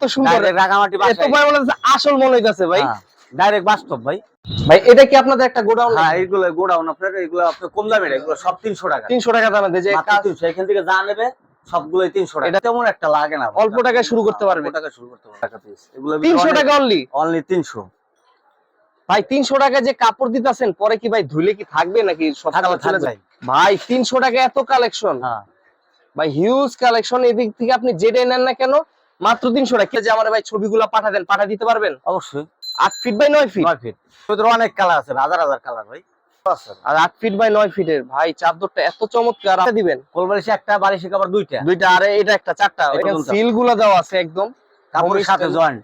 এত সুন্দর। রাঙামাটি এত ভাই মনে আসল মনে হইতাছে ভাই। ডাইরেক্ট বাস্তব ভাই। ভাই এটা কি আপনাদের একটা গোডাউন? হ্যাঁ এইগুলো গোডাউন আপনার এগুলো আপনার কম দামের এগুলো সব তিনশো টাকা। তিনশো টাকা দামে দেয় যে মাত্র কাজ 300 এখান থেকে যা নেবে সবগুলোই তিনশো টাকা। এটা- এটা তেমন একটা লাগে না। অল্প টাকায় শুরু করতে পারবে। অল্প শুরু করতে পারবে। টাকা পিস এগুলো তিনশো টাকা অনলি অনলি তিনশো। ভাই তিনশো টাকা যে কাপড় দিতেছেন পরে কি ভাই ধুলে কি থাকবে নাকি সব থাকবে, চলে যায়? ভাই তিনশো টাকা এত কালেকশন হ্যাঁ। ভাই হিউজ কালেকশন এদিক থেকে আপনি যেটাই নেন না কেন মাত্র তিনশো টাকা। যে আমার ভাই ছবিগুলো পাঠা দেন পাঠা দিতে পারবেন? অবশ্যই। আট ফিট বাই নয় ফিট নয় ফিট অনেক কালার আছে হাজার হাজার কালার ভাই। আর আট ফিট বাই নয় ফিটের ভাই চাদরটা এত চমৎকার দিবেন? কোলবালিশে একটা বালিশে কাপড় দুইটা। দুইটা আরে এটা একটা চারটা। সিলগুলা দেওয়া আছে একদম। কাপড়ের সাথে জয়েন্ট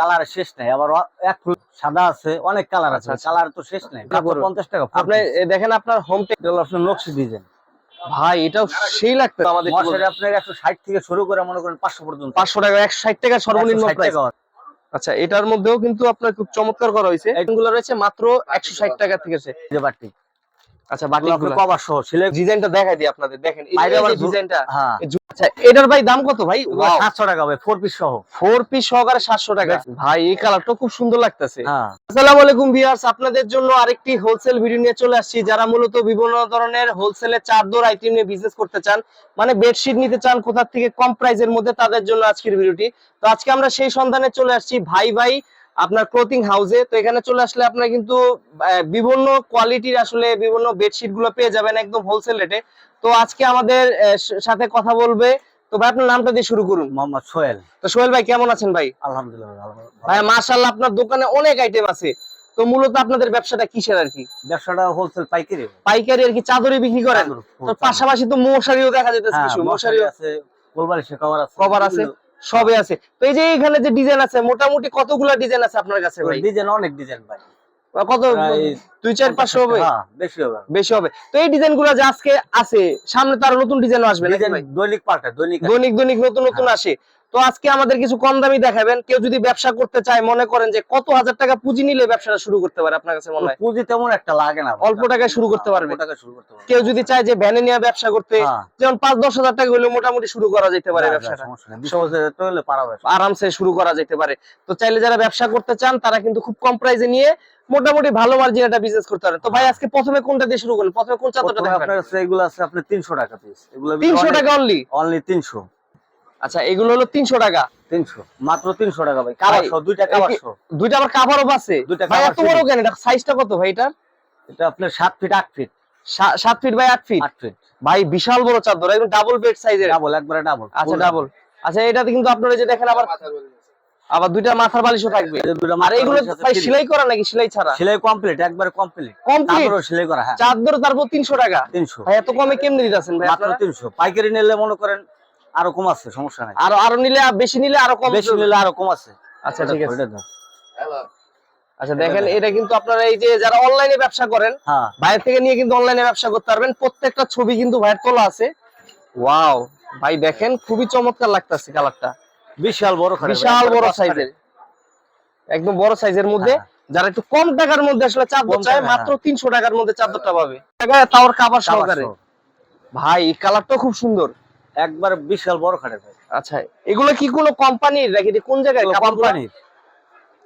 কালারের শেষ নাই। আবার এক সাদা আছে অনেক কালার আছে আচ্ছা, আচ্ছা। কালার তো শেষ নাই। পঞ্চাশ টাকা আপনি দেখেন আপনার হোম হলো নকশি ডিজাইন ভাই এটাও সেই লাগবে আমাদের মশারি আপনার একশো ষাট থেকে শুরু করে মনে করেন পাঁচশো পর্যন্ত। পাঁচশো টাকা একশো ষাট টাকা সর্বনিম্ন 160 প্রাইস আচ্ছা এটার মধ্যেও কিন্তু আপনার খুব চমৎকার করা হয়েছে। এগুলো রয়েছে মাত্র একশো ষাট টাকা থেকে। আচ্ছা বাটিক আপনার কভার সহ সিলে ডিজাইনটা দেখাই দিই আপনাদের দেখেন এই আবার ডিজাইনটা হ্যাঁ। আচ্ছা এটার ভাই দাম কত ভাই? সাতশো টাকা ভাই ফোর পিস সহ। ফোর পিস সহকারে সাতশো টাকা। ভাই এই কালারটা খুব সুন্দর লাগতেছে। হ্যাঁ। আসসালামু আলাইকুম ভিউয়ার্স আপনাদের জন্য আরেকটি হোলসেল ভিডিও নিয়ে চলে আসছি। যারা মূলত বিভিন্ন ধরনের হোলসেলে চাদর আইটেম নিয়ে বিজনেস করতে চান মানে বেডশিট নিতে চান কোথা থেকে কম প্রাইসের মধ্যে তাদের জন্য আজকের ভিডিওটি তো আজকে আমরা সেই সন্ধানে চলে আসছি। ভাই ভাই আপনার ক্লোথিং হাউসে তো এখানে চলে আসলে আপনারা কিন্তু বিভিন্ন কোয়ালিটির আসলে বিভিন্ন বেডশিটগুলো পেয়ে যাবেন একদম হোলসেল রেটে তো আজকে আমাদের সাথে কথা বলবে তো ভাই আপনার নামটা দিয়ে শুরু করুন। মোহাম্মদ সোহেল। তো সোহেল ভাই কেমন আছেন ভাই? আলহামদুলিল্লাহ। ভাই মাশাআল্লাহ আপনার দোকানে অনেক আইটেম আছে। তো মূলত আপনাদের ব্যবসাটা কিসের আর কি? ব্যবসাটা হোলসেল পাইকারি। পাইকারি আর কি চাদরই বিক্রি করেন? তো পাশাপাশি তো মশারিও দেখা যেতেছে হ্যাঁ, কিছু মশারি মশারিও আছে কভার আছে। কভার আছে। সবই আছে। তো এই যে এখানে যে ডিজাইন আছে মোটামুটি কতগুলা ডিজাইন আছে আপনার কাছে ভাই? ডিজাইন অনেক ডিজাইন ভাই। কত দুই চার পাঁচশো হবে? হ্যাঁ বেশি হবে। বেশি হবে। তো এই ডিজাইনগুলো যে আজকে আছে সামনে তার নতুন ডিজাইন আসবে দৈনিক পাল্টা দৈনিক দৈনিক দৈনিক নতুন নতুন হ্যাঁ। আসে। তো আজকে আমাদের কিছু কম দামি দেখাবেন। কেউ যদি ব্যবসা করতে চায় মনে করেন যে কত হাজার টাকা পুঁজি নিলে ব্যবসাটা শুরু করতে পারে আপনার কাছে মনে হয়? পুঁজি তেমন একটা লাগে না অল্প টাকায় শুরু করতে হ্যাঁ, পারবে। অল্প শুরু করতে পারবে। কেউ যদি চায় যে ভ্যানে নিয়ে ব্যবসা করতে হ্যাঁ। যেমন পাঁচ দশ হাজার টাকা হলে মোটামুটি শুরু করা যেতে পারে যা, যা, ব্যবসাটা। আরামসে শুরু করা যেতে পারে। তো চাইলে যারা ব্যবসা করতে চান তারা কিন্তু খুব কম প্রাইসে নিয়ে মোটামুটি ভালো মার্জিন একটা বিজনেস করতে পারে তো ভাই আজকে প্রথমে কোনটা দিয়ে শুরু করলেন? প্রথমে কোন চাদরটা দেখাবেন? আপনার কাছে এগুলো আছে আপনার তিনশো টাকা পিস এগুলো তিনশো টাকা অনলি অনলি তিনশো। আচ্ছা এগুলো হলো তিনশো টাকা। তিনশো। মাত্র তিনশো টাকা ভাই। দুইটা দুইটা আবার কাভারও আছে? দুইটা ভাই এত বড় কেন? এটা সাইজটা কত ভাই এটা এটা আপনার সাত ফিট আট ফিট সাত ফিট বাই আট ফিট আট ফিট ভাই বিশাল বড় চাদর একদম ডাবল বেড সাইজের ডাবল একবারে ডাবল আচ্ছা ডাবল আচ্ছা এটাতে কিন্তু আপনারা যে দেখেন আবার আবার দুইটা মাথার বালিশও থাকবে। আর এগুলো ভাই সেলাই করা নাকি সেলাই ছাড়া? সেলাই কমপ্লিট একবারে কমপ্লিট কমপ্লিট তারপরে সেলাই করা হ্যাঁ। চাদর তারপর তিনশো টাকা? তিনশো। ভাই এত কমে কেমনি দিতেছেন ভাই মাত্র? তিনশো। পাইকারি নিলে মনে করেন আরও কম আছে সমস্যা নাই। আরও আরও নিলে বেশি নিলে আরও কম বেশি নিলে আরও কম আছে। আচ্ছা ঠিক আছে। আচ্ছা দেখেন এটা কিন্তু আপনারা এই যে যারা অনলাইনে ব্যবসা করেন হ্যাঁ। বাইরে থেকে নিয়ে কিন্তু অনলাইনে ব্যবসা করতে পারবেন। প্রত্যেকটা ছবি কিন্তু ভাইয়ের তোলা আছে। ওয়াও ভাই দেখেন খুবই চমৎকার লাগতেছে কালারটা। বিশাল বড় বিশাল বড় সাইজের। একদম বড় সাইজের মধ্যে। হ্যাঁ। যারা একটু কম টাকার মধ্যে আসলে চাদর চায় মাত্র হ্যাঁ। তিনশো টাকার মধ্যে চাদরটা পাবে। টাকায় তাওর কাবার সহকারে। ভাই এই কালারটা খুব সুন্দর। একবার বিশাল বড় খাটে ভাই আচ্ছা এগুলো কি কোনো কোম্পানির নাকি কোন জায়গায় কোম্পানির কোম্পানি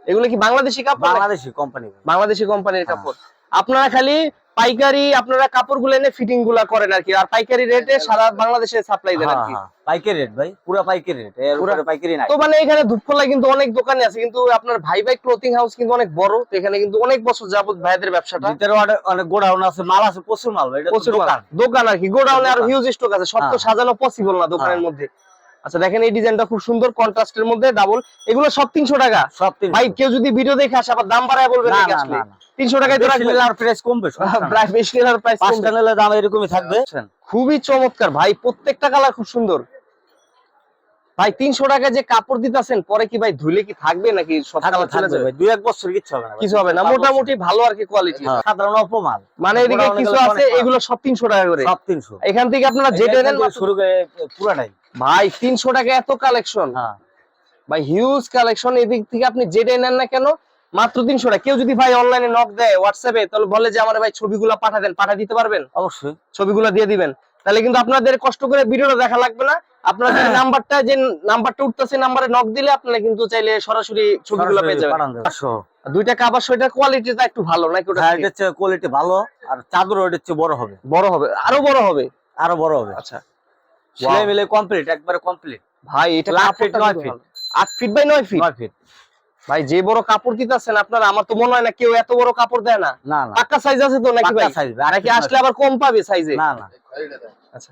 এগুলো কি বাংলাদেশি কাপড়? বাংলাদেশি কোম্পানি বাংলাদেশি কোম্পানির হ্যাঁ। কাপড়। আপনারা খালি পাইকারি আপনারা কাপড়গুলো এনে ফিটিংগুলা করেন আর কি। আর পাইকারি রেটে সারা বাংলাদেশে সাপ্লাই দেন আর কি। পাইকারি রেট ভাই পুরো পাইকারি রেট পুরা- পাইকারি নাই। তো মানে এখানে ধূপখোলায় কিন্তু অনেক দোকানে আছে কিন্তু আপনার ভাই ভাই ক্লোথিং হাউস কিন্তু অনেক বড় তো এখানে কিন্তু অনেক বছর যাবত ভাইদের ব্যবসাটা। ভিতরে অনেক- গোডাউন আছে মাল আছে প্রচুর মাল ভাই এটা প্রচুর দোকান। দোকান আর কি গোডাউনে আর হিউজ স্টক আছে সব তো হ্যাঁ। সাজানো পসিবল না দোকানের হ্যাঁ। মধ্যে। আচ্ছা দেখেন এই ডিজাইনটা খুব সুন্দর কন্ট্রাস্টের মধ্যে ডাবল এগুলো সব তিনশো টাকা। সব ভাই কেউ যদি ভিডিও দেখে আসে আবার দাম বাড়ায় বলবেন না আসলে? না না। তিনশো টাকায় তো রাখবেন। আর প্রাইস কমবে সমস্যা প্রায় বেশি আর price কমবে। পাঁচটা দাম এরকমই থাকবে। খুবই চমৎকার। ভাই প্রত্যেকটা কালার খুব সুন্দর। ভাই তিনশো টাকা যে কাপড় দিতেছেন পরে কি ভাই ধুলে কি থাকবে নাকি চলে যাবে? দুই এক বছর কিচ্ছু হবে না কিছু হবে না মোটামুটি ভালো আর কি কোয়ালিটি হ্যাঁ, সাধারণ অপমাল মানে এদিকে কিছু আছে এগুলো সব তিনশো টাকা করে। সব তিনশো। এখান থেকে আপনারা যেটা নেন শুরু করে পুরাটাই। ভাই তিনশো টাকা এত কালেকশন হ্যাঁ। ভাই হিউজ কালেকশন এদিক থেকে আপনি যেটাই নেন না কেন মাত্র তিনশো টাকা। কেউ যদি ভাই অনলাইনে নক দেয় হোয়াটসঅ্যাপে তাহলে বলে যে আমার ভাই ছবিগুলো পাঠা দেন পাঠা দিতে পারবেন? অবশ্যই। ছবিগুলো দিয়ে দিবেন। তাহলে কিন্তু আপনাদের কষ্ট করে ভিডিওটা দেখা লাগবে না। আপনার নাম্বারটা যে নাম্বারটা উঠতেছে নাম্বারে নক দিলে আপনারা কিন্তু চাইলে সরাসরি ছবিগুলো পেয়ে যাবেন। দুইটা কাবার সেটার কোয়ালিটিটা একটু ভালো নাকি ওটা হ্যাঁ এটা কোয়ালিটি ভালো আর চাদর ওটা হচ্ছে বড় হবে। বড় হবে আরও বড় হবে। আরও বড় হবে। আচ্ছা। সেলাই মিলে কমপ্লিট একবারে কমপ্লিট ভাই এটা ফিট, নয় ফিট। বাই নয় ফিট নয় ফিট ভাই যে বড় কাপড় দিতেছেন আপনারা আমার তো মনে হয় না কেউ এত বড় কাপড় দেয় না। না পাক্কা সাইজ আছে তো নাকি ভাই? size, আট নাকি আসলে আবার কম পাবে সাইজে না না। আচ্ছা।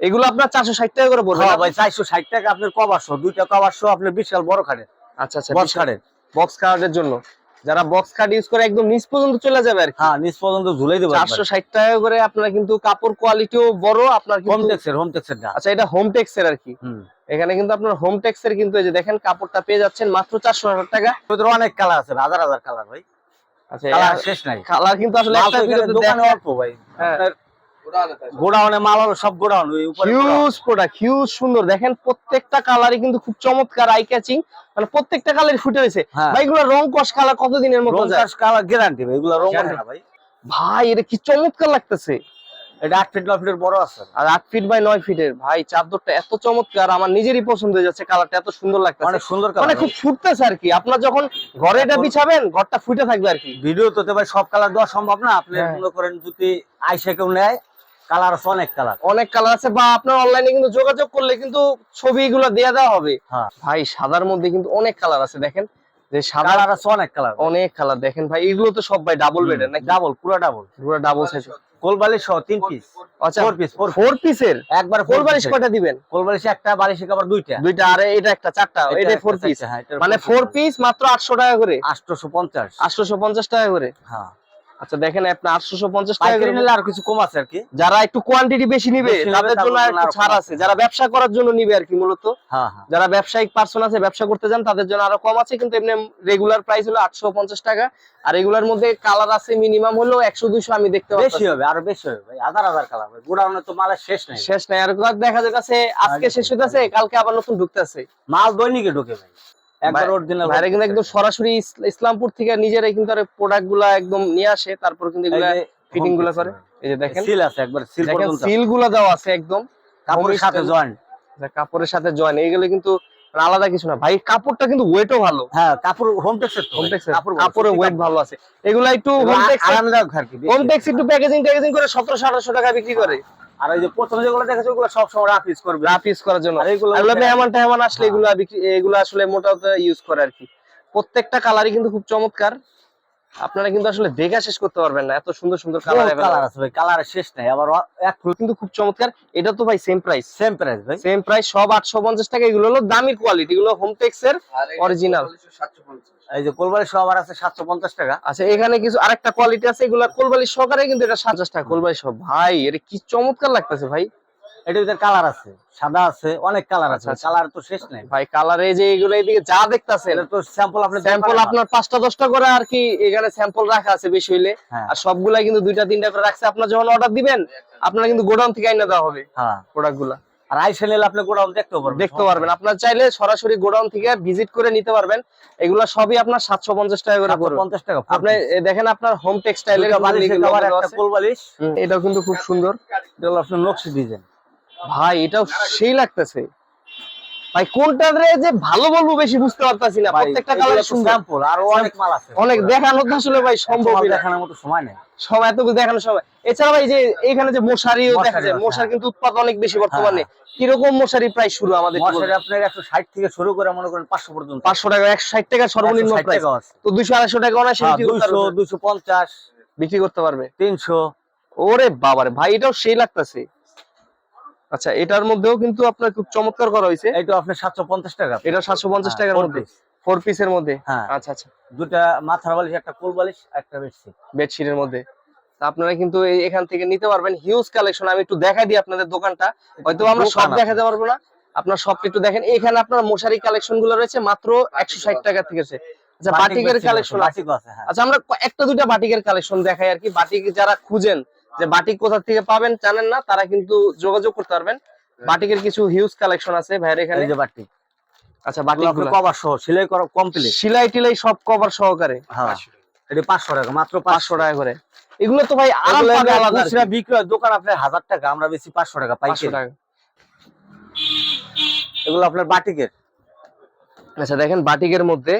এগুলো আপনার চারশো ষাট টাকা করে পড়বে হ্যাঁ ভাই চারশো ষাট টাকা আপনার কভার শো দুইটা কভার শো আপনার বিশাল বড় খাটের আচ্ছা আচ্ছা বক্স খাটের বক্স কার্ডের জন্য। যারা বক্স কার্ড ইউজ করে একদম নিচ পর্যন্ত চলে যাবে আর হ্যাঁ নিচ পর্যন্ত ঝুলাই দেবো চারশো ষাট টাকা করে আপনার কিন্তু কাপড় কোয়ালিটিও বড় আপনার হোম টেক্সের হোম টেক্সের না আচ্ছা এটা হোম টেক্সের আর কি। এখানে কিন্তু আপনার হোম টেক্সের কিন্তু এই যে দেখেন কাপড়টা পেয়ে যাচ্ছেন মাত্র চারশো হাজার টাকা। ভিতরে অনেক কালার আছে হাজার হাজার কালার ভাই। আচ্ছা কালার শেষ নাই। কালার কিন্তু আসলে একটা ভিডিওতে অল্প ভাই। হ্যাঁ। আপনার গোডাউনে মাল সব গোডাউন ওই উপরে গোডাউন। হিউজ প্রোডাক্ট হিউজ সুন্দর। দেখেন প্রত্যেকটা কালারই কিন্তু খুব চমৎকার আই ক্যাচিং মানে প্রত্যেকটা কালারই ফুটে রয়েছে। হ্যাঁ। ভাই এগুলো রং কস কালার কতদিনের মতো রং যায়? কালার গ্যারান্টি ভাই এগুলো রং না ভাই। ভাই এটা কি চমৎকার লাগতেছে? এটা আট ফিট নয় ফিটের বড় আছে। আর আট ফিট বাই নয় ফিটের ভাই চাদরটা এত চমৎকার আমার নিজেরই পছন্দ হয়ে যাচ্ছে কালারটা এত সুন্দর লাগতেছে। অনেক সুন্দর মানে খুব ফুটতেছে আর কি। আপনার যখন ঘরে এটা বিছাবেন ঘরটা ফুটে থাকবে আর কি। ভিডিও তো ভাই সব কালার দেওয়া সম্ভব না। আপনি হ্যাঁ। মনে করেন যদি আইসে কেউ নেয় কালার আছে অনেক কালার। অনেক কালার আছে বা আপনার অনলাইনে কিন্তু যোগাযোগ করলে কিন্তু ছবিগুলো দেয়া দেওয়া হবে। হ্যাঁ। ভাই সাদার মধ্যে কিন্তু অনেক কালার আছে দেখেন। যে সাদা কালার আছে অনেক কালার। অনেক কালার দেখেন ভাই এগুলো তো সব ভাই ডাবল বেডের নাকি? ডাবল পুরো ডাবল পুরো ডাবল সাইজ কোলবালিশ সহ তিন পিস আচ্ছা ফোর পিস ফোর ফোর পিসের একবার ফোর বালিশ কয়টা দিবেন? কোলবালিশ একটা বালিশে আবার দুইটা। দুইটা আর এটা একটা চারটা এটা ফোর পিস মানে ফোর পিস মাত্র আটশো টাকা করে? আটশোশো পঞ্চাশ। আটশোশো পঞ্চাশ টাকা করে? হ্যাঁ। আচ্ছা দেখেন আপনি আটশোশো পঞ্চাশ টাকা করে নিলে আর কিছু কম আছে আর কি। যারা একটু কোয়ান্টিটি বেশি নিবে তাদের জন্য একটু ছাড় আছে। যারা ব্যবসা করার জন্য নিবে আর কি মূলত। হ্যাঁ হ্যাঁ। যারা ব্যবসায়িক পার্সন আছে ব্যবসা করতে যান তাদের জন্য আরও কম আছে কিন্তু এমনি রেগুলার প্রাইস হলো আটশো পঞ্চাশ টাকা। আর এগুলোর মধ্যে কালার আছে মিনিমাম হলো একশো দুইশো আমি দেখতে বেশি পাচ্ছি হবে আরও বেশি হবে ভাই হাজার হাজার কালার গোডাউনে তো মালের শেষ নেই। শেষ নাই। আর দেখা যাচ্ছে আজকে শেষ হইতাছে কালকে আবার নতুন ঢুকতেছে। মাল দৈনিকে ঢুকে ভাই। একবার অরিজিনাল বাইরে কিন্তু একদম সরাসরি ইসলামপুর থেকে নিজেরাই কিন্তু প্রোডাক্টগুলা একদম নিয়ে আসে তারপর কিন্তু এগুলা ফিটিংগুলা করে। এই যে দেখেন। সিল আছে একবার সিল পর্যন্ত সিলগুলা দেওয়া আছে একদম। কাপড়ের সাথে জয়েন্ট কাপড়ের সাথে জয়েন এইগুলো কিন্তু আলাদা কিছু না। ভাই কাপড়টা কিন্তু ওয়েটও ভালো। হ্যাঁ কাপড় হোম টেক্সের হোম টেক্স কাপড়ের ওয়েট ভালো আছে। এগুলা একটু হোম টেক্স আরামদায়ক আর কি হোম টেক্স একটু প্যাকেজিং ট্যাকেজিং করে সতেরোশো আঠারোশো টাকা বিক্রি করে। আর ওই যে প্রথমে যেগুলো দেখেছ ওগুলো সব সময় রাফ ইউজ করবে। রাফ ইউজ করার জন্য। এগুলো মেহমান টেহমান আসলে হ্যাঁ। এগুলো বিক্রি এগুলো আসলে মোটামুটি ইউজ করে আর কি। প্রত্যেকটা কালারই কিন্তু খুব চমৎকার। আপনারা কিন্তু আসলে দেখা শেষ করতে পারবেন না। এত সুন্দর সুন্দর কালার কালার আছে ভাই কালারের শেষ নাই। আবার এক ফুল কিন্তু খুব চমৎকার। এটা তো ভাই সেম প্রাইস সেম প্রাইস ভাই। সেম প্রাইস সব আটশো পঞ্চাশ টাকা। এগুলো হলো দামি কোয়ালিটি এগুলো হোম টেক্স এর অরিজিনাল 750 এই যে কোলবাড়ি সবার আছে সাতশো পঞ্চাশ টাকা। আচ্ছা এখানে কিছু আরেকটা কোয়ালিটি আছে। এগুলা কোলবালি সহকারে কিন্তু এটা সাতাশ টাকা। কোলবালি সহ। ভাই এটা কি চমৎকার লাগতেছে ভাই। এটার ভিতরে কালার আছে সাদা আছে অনেক কালার আছে আচ্ছা, আচ্ছা। কালার তো শেষ নাই। ভাই কালারে যে এগুলো এদিকে যা দেখতাছেন এটা তো স্যাম্পল আপনি স্যাম্পল আপনার পাঁচটা দশটা করে আর কি এখানে স্যাম্পল রাখা আছে বেশি হইলে। হ্যাঁ। আর সবগুলাই কিন্তু দুইটা তিনটা করে রাখছে। আপনার যখন অর্ডার দিবেন আপনার কিন্তু গোডাউন থেকে আইনা দেওয়া হবে হ্যাঁ। আর আইসে নিলে আপনি গোডাউন দেখতে পারবেন দেখতে পারবেন। আপনার চাইলে সরাসরি গোডাউন থেকে ভিজিট করে নিতে পারবেন। এগুলা সবই আপনার সাতশো পঞ্চাশ টাকা করে পড়বে। পঞ্চাশ টাকা আপনি দেখেন আপনার হোম টেক্সটাইলের একটা কোলবালিশ এটাও কিন্তু খুব সুন্দর। এটা আপনার নকশি ডিজাইন ভাই এটাও সেই লাগতেছে। ভাই কোনটা রে যে ভালো বলব বেশি বুঝতে পারতাছি না। প্রত্যেকটা কালার সুন্দর। আর অনেক মাল আছে। অনেক দেখানো তো আসলে ভাই সম্ভব দেখানোর মতো সময় নেই। সময় এত সময়। এছাড়া ভাই যে এখানে যে মশারিও দেখা যায় মশার। হ্যাঁ। কিন্তু উৎপাদন অনেক বেশি বর্তমানে। হ্যাঁ। কীরকম মশারি প্রাইস শুরু আমাদের মশারি আপনার একশো ষাট থেকে শুরু করে মনে করেন পাঁচশো পর্যন্ত। পাঁচশো টাকা একশো ষাট টাকা সর্বনিম্ন 160 প্রাইস। তো দুইশো আড়াইশো টাকা অনায়াসে হ্যাঁ, বিক্রি করতে পারবে। পঞ্চাশ বিক্রি করতে পারবে। তিনশো। ওরে বাবারে ভাই এটাও সেই লাগতেছে। আচ্ছা এটার মধ্যেও কিন্তু আপনার খুব চমৎকার করা হয়েছে। এইটা আপনার সাতশো পঞ্চাশ টাকা। এটা সাতশো পঞ্চাশ হ্যাঁ, টাকার মধ্যে piece। ফোর পিসের মধ্যে? হ্যাঁ। আচ্ছা আচ্ছা। দুটা মাথার বালিশ একটা কোল বালিশ একটা বেশি বেডশিটের মধ্যে। আপনারা কিন্তু এখান থেকে নিতে পারবেন। হিউজ কালেকশন আমি একটু দেখাই দিই আপনাদের দোকানটা। হয়তো আমরা সব দেখাতে পারব না। আপনার সবটা একটু দেখেন। এখানে আপনার মশারি কালেকশনগুলো রয়েছে মাত্র একশো ষাট টাকা থেকে। আচ্ছা বাটিকের কালেকশন হ্যাঁ। আচ্ছা আমরা একটা দুইটা বাটিকের কালেকশন দেখাই আর কি। বাটিক যারা খুঁজেন যে বাটিক কোথা থেকে পাবেন জানেন না তারা কিন্তু যোগাযোগ করতে পারবেন। বাটিকের কিছু হিউজ কালেকশন আছে ভাইয়ের এখানে। এই যে বাটিক। আচ্ছা বাটিক কভার সহ সেলাই করা কমপ্লিট সিলাই টিলাই সব কভার সহকারে। হ্যাঁ এটা পাঁচশো টাকা মাত্র পাঁচশো। পাঁচশো টাকা করে। এগুলো তো ভাই আরাম পাবে আলাদা আর কি। খুচরা বিক্রি হয় দোকান আপনার হাজার টাকা আমরা বেশি পাঁচশো টাকা পাঁচশো পাইকারি টাকা। এগুলো আপনার বাটিকের। আচ্ছা দেখেন বাটিকের মধ্যে।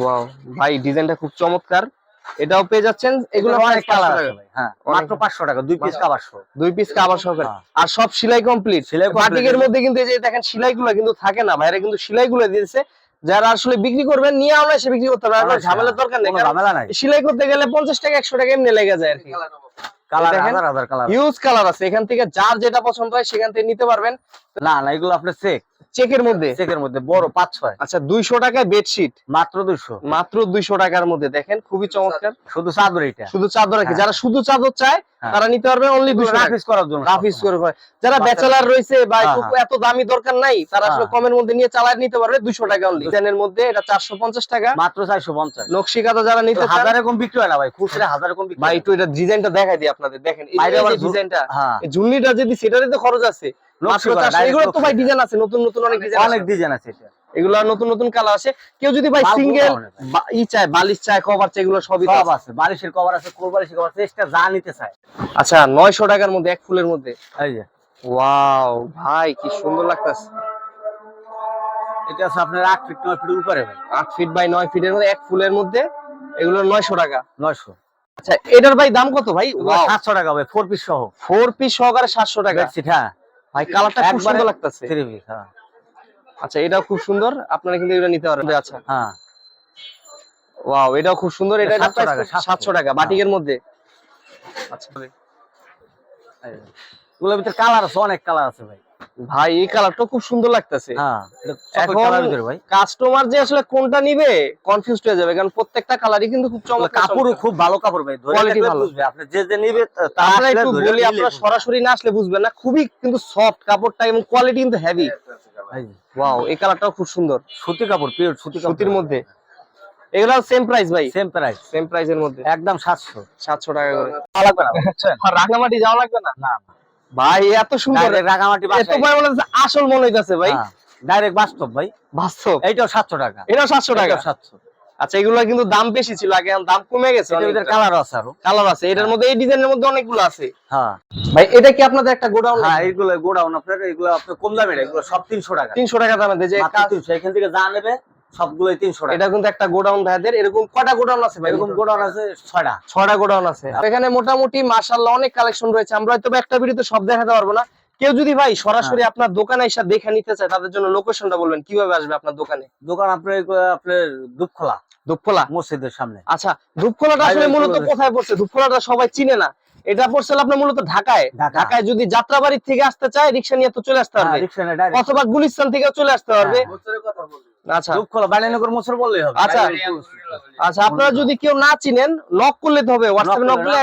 ওয়াও ভাই ডিজাইনটা খুব চমৎকার। এটাও পেয়ে যাচ্ছেন। এগুলো অনেক কালার আছে হ্যাঁ মাত্র পাঁচশো টাকা দুই পিস কাবার শো দুই পিস কাবার সহকারে হ্যাঁ। আর সব সেলাই কমপ্লিট সেলাই। বাটিকের মধ্যে কিন্তু এই যে দেখেন সেলাইগুলো কিন্তু থাকে না ভাইরা কিন্তু সেলাইগুলো দিয়েছে। যারা আসলে বিক্রি করবেন নিয়ে আমরা এসে বিক্রি করতে পারবেন আপনার ঝামেলার দরকার নেই ঝামেলা নাই। সেলাই করতে গেলে পঞ্চাশ টাকা একশো টাকা এমনি লেগে যায় আর কি। কালার। হাজার হাজার কালার হিউজ কালার আছে। এখান থেকে যার যেটা পছন্দ হয় সেখান থেকে নিতে পারবেন। না না এগুলো আপনার চেক চেকের মধ্যে? চেকের মধ্যে বড় পাঁচ ছয়। আচ্ছা দুইশো টাকায় বেডশিট মাত্র দুইশো। মাত্র দুইশো টাকার মধ্যে দেখেন খুবই চমৎকার। শুধু চাদর এটা। শুধু চাদর রাখি হ্যাঁ। যারা শুধু চাদর চায় হ্যাঁ। তারা নিতে পারবে অনলি টাকা। রাফিস করার জন্য রাফিস করে। যারা ব্যাচেলার রয়েছে বা হ্যাঁ। এত দামি দরকার নাই তারা আসলে। কমের মধ্যে নিয়ে চালায় নিতে পারবে দুইশো টাকা অনলি ডিজাইনের মধ্যে এটা চারশো পঞ্চাশ টাকা। মাত্র চারশো পঞ্চাশ। নকশি কাঁথা যারা নিতে হাজার এরকম বিক্রি হয় না ভাই খুচরা হাজার এরকম বিক্রি ভাই একটু এটা ডিজাইনটা দেখাই দিই আপনাদের। দেখেন ডিজাইনটা ঝুলনিটা যদি সেটারই তো খরচ আছে নকশি মাত্র করা, 400 direct এগুলো তো ভাই ডিজাইন আছে নতুন নতুন অনেক ডিজাইন অনেক ডিজাইন আছে এটা। এগুলো নতুন নতুন কালার আছে কেউ যদি ভাই সিঙ্গেল ই চায় বালিশ চায় কভার চায় এগুলো সবই সব আছে। আছে বালিশের কভার আছে কোর বালিশের কভার আছে এক্সট্রা যা নিতে চায়। আচ্ছা নয়শো টাকার মধ্যে এক ফুলের মধ্যে? এই যে। ওয়াও ভাই কি সুন্দর লাগতেছে। এটা আছে আপনার ফিট ফিট উপরে ভাই। ফিট বাই ফিটের মধ্যে এক ফুলের মধ্যে এগুলো টাকা। আচ্ছা এটার ভাই দাম কত ভাই? সাতশো টাকা ভাই ফোর পিস সহ। ফোর পিস সহকারে সাতশো টাকা। বেডশিট হ্যাঁ। ভাই কালারটা খুব সুন্দর লাগতেছে। থ্রি পিস হ্যাঁ। আচ্ছা এটাও খুব সুন্দর। আপনারা কিন্তু এটা নিতে পারেন আচ্ছা। হ্যাঁ। ওয়াও এটাও খুব সুন্দর। এটা এটা 700 টাকা, 700 সাতশো টাকা বাটিকের মধ্যে। আচ্ছা। এগুলোর ভিতরে কালার আছে অনেক কালার আছে ভাই। ভাই এই কালারটা খুব সুন্দর লাগতেছে। হ্যাঁ কাস্টমার যে আসলে কোনটা নিবে কনফিউজ হয়ে যাবে কারণ প্রত্যেকটা কালারই কিন্তু খুব চমৎকার চমৎকার। খুব ভালো কাপড় ভাই দেখলে ভালো। বুঝবে। আপনি যে যে নিবে তা- তা আপনারা আসলে একটু বলি আপনারা সরাসরি না আসলে বুঝবেন না খুবই কিন্তু সফট কাপড়টা এবং কোয়ালিটি কিন্তু হেভি ওয়াও এই কালারটাও খুব সুন্দর। সুতি কাপড় পিওর সুতি কাপড়। সুতির মধ্যে। এগুলো সেম প্রাইস ভাই। সেম প্রাইস সেম প্রাইসের মধ্যে। একদম সাতশো। সাতশো টাকা করে। লাগবে না? আর রাঙামাটি যাওয়া লাগবে না না। ভাই এত সুন্দর। রাঙামাটি এত ভাই হচ্ছে আসল মনে হইতাছে ভাই। ডাইরেক্ট বাস্তব ভাই। বাস্তব। এইটাও সাতশো টাকা। এটাও সাতশো টাকা। সাতশো। আচ্ছা এগুলো কিন্তু দাম বেশি ছিল আগে এখন দাম কমে গেছে এটার কালার আছে আরও। কালার আছে। এটার মধ্যে এই ডিজাইনের মধ্যে অনেকগুলো আছে। হ্যাঁ। ভাই এটা কি আপনাদের একটা গোডাউন হ্যাঁ এইগুলো গোডাউন আপনার এগুলো আপনার কম দামের এগুলো সব তিনশো টাকা। তিনশো টাকা দামে দেয় যে 300 এখান থেকে যা নেবে সবগুলোই তিনশো টাকা। এটা কিন্তু একটা গোডাউন ভাইদের এরকম কটা গোডাউন আছে ভাই? এরকম গোডাউন আছে ছয়টা। ছয়টা গোডাউন আছে। এখানে মোটামুটি মাশাআল্লাহ অনেক কালেকশন রয়েছে। আমরা হয়তো একটা ভিডিওতে সব দেখাতে পারব না। কেউ যদি ভাই সরাসরি আপনার দোকানে এসে দেখে নিতে চায় তাদের জন্য লোকেশনটা বলবেন কীভাবে আসবে আপনার দোকানে? দোকান আপনার আপনার দুপখোলা। দুপখোলা? মসজিদের সামনে। আচ্ছা ধূপখোলাটা ভাই, আসলে মূলত কোথায় পড়ছে? ধূপখোলাটা সবাই চিনে না। এটা পড়ছে আপনার মূলত ঢাকায়। ঢাকায় যদি যাত্রাবাড়ি থেকে আসতে চায় রিক্সা নিয়ে তো চলে আসতে হ্যাঁ, পারবে। অথবা গুলিস্তান থেকে চলে আসতে পারবে। হ্যাঁ, আচ্ছা। মোসর বললেই হবে। আচ্ছা। আচ্ছা আপনারা যদি কেউ না চিনেন নক করলে তো হবে হোয়াটসঅ্যাপে নক করলে